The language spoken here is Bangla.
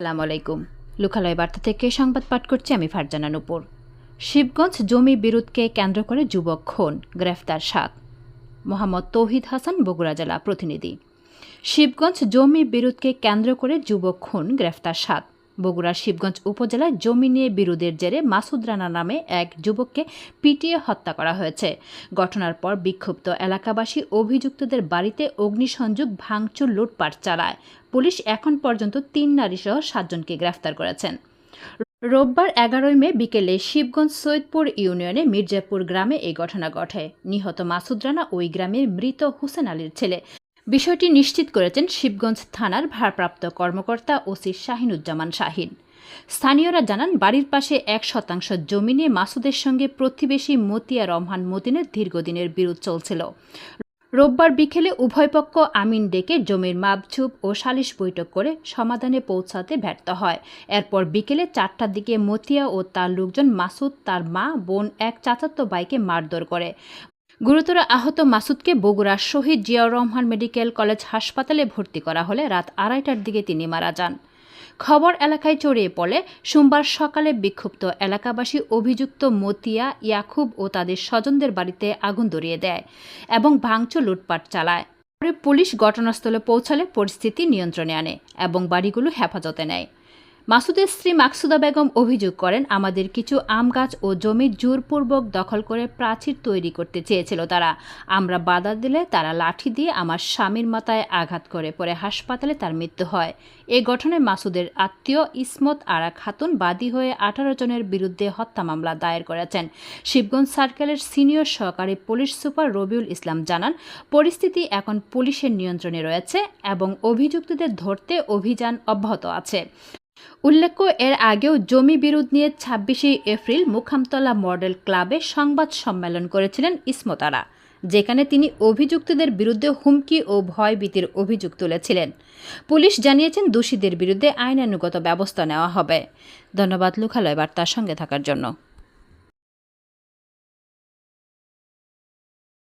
আসসালামু আলাইকুম। লোকালয় বার্তা থেকে সংবাদ পাঠ করছি আমি ফারজানা নুপুর। শিবগঞ্জ জমি বিরোধকে কেন্দ্র করে যুবক খুন, গ্রেফতার সাত মোহাম্মদ তৌহিদ হাসান, বগুড়া জেলা প্রতিনিধি। শিবগঞ্জ জমি বিরোধকে কেন্দ্র করে যুবক খুন, গ্রেফতার সাত বগুড়ার শিবগঞ্জ উপজেলায় জমি নিয়ে বিরোধের জেরে মাসুদ রানা নামে এক যুবককে পিটিয়ে হত্যা করা হয়েছে। ঘটনার পর বিক্ষুব্ধ এলাকাবাসী অভিযুক্তদের বাড়িতে অগ্নিসংযোগ, ভাঙচুর, লুটপাট চালায়। পুলিশ এখন পর্যন্ত তিন নারীসহ সাতজনকে গ্রেফতার করেছেন। রোববার এগারোই মে বিকেলে শিবগঞ্জ সৈয়দপুর ইউনিয়নে মির্জাপুর গ্রামে এই ঘটনা ঘটে। নিহত মাসুদ রানা ওই গ্রামের মৃত হুসেন আলীর ছেলে। বিষয়টি নিশ্চিত করেছেন শিবগঞ্জ থানার ভারপ্রাপ্ত কর্মকর্তা ওসি শাহিনুজ্জামান শাহিন। স্থানীয়রা জানান, বাড়ির পাশে এক শতাংশ জমি নিয়ে মাসুদের সঙ্গে প্রতিবেশী মতিয়া রহমান মতিনের দীর্ঘদিনের বিরোধ চলছিল। রোববার বিকেলে উভয়পক্ষ আমিন ডেকে জমির মাপঝুপ ও সালিশ বৈঠক করে সমাধানে পৌঁছাতে ব্যর্থ হয়। এরপর বিকেলে চারটার দিকে মতিয়া ও তার লোকজন মাসুদ, তার মা, বোন, এক চাচাতো বাইকে মারধর করে। গুরুতর আহত মাসুদকে বগুড়ার শহীদ জিয়াউর রহমান মেডিকেল কলেজ হাসপাতালে ভর্তি করা হলে রাত আড়াইটার দিকে তিনি মারা যান। খবর এলাকায় ছড়িয়ে পড়ে সোমবার সকালে বিক্ষুব্ধ এলাকাবাসী অভিযুক্ত মতিয়া, ইয়াকুব ও তাদের স্বজনদের বাড়িতে আগুন ধরিয়ে দেয় এবং ভাঙচুর লুটপাট চালায়। পরে পুলিশ ঘটনাস্থলে পৌঁছালে পরিস্থিতি নিয়ন্ত্রণে আনে এবং বাড়িগুলো হেফাজতে নেয়। মাসুদের স্ত্রী মাকসুদা বেগম অভিযোগ করেন, আমাদের কিছু আম গাছ ও জমি জোরপূর্বক দখল করে প্রাচীর তৈরি করতে চেয়েছিল তারা। আমরা বাধা দিলে তারা লাঠি দিয়ে আমার স্বামীর মাথায় আঘাত করে পরে হাসপাতালে তার মৃত্যু হয়। এ ঘটনায় মাসুদের আত্মীয় ইসমত আরা খাতুন বাদী হয়ে আঠারো জনের বিরুদ্ধে হত্যা মামলা দায়ের করেছেন। শিবগঞ্জ সার্কেলের সিনিয়র সহকারী পুলিশ সুপার রবিউল ইসলাম জানান, পরিস্থিতি এখন পুলিশের নিয়ন্ত্রণে রয়েছে এবং অভিযুক্তদের ধরতে অভিযান অব্যাহত আছে। উল্লেখ্য, এর আগেও জমি বিরোধ নিয়ে ছাব্বিশে এপ্রিল মুখামতলা মডেল ক্লাবে সংবাদ সম্মেলন করেছিলেন ইসমতারা, যেখানে তিনি অভিযুক্তদের বিরুদ্ধে হুমকি ও ভয়ভীতির অভিযোগ তুলেছিলেন। পুলিশ জানিয়েছেন, দোষীদের বিরুদ্ধে আইনানুগত ব্যবস্থা নেওয়া হবে। ধন্যবাদ, লোকালয় বার্তার সঙ্গে থাকার জন্য।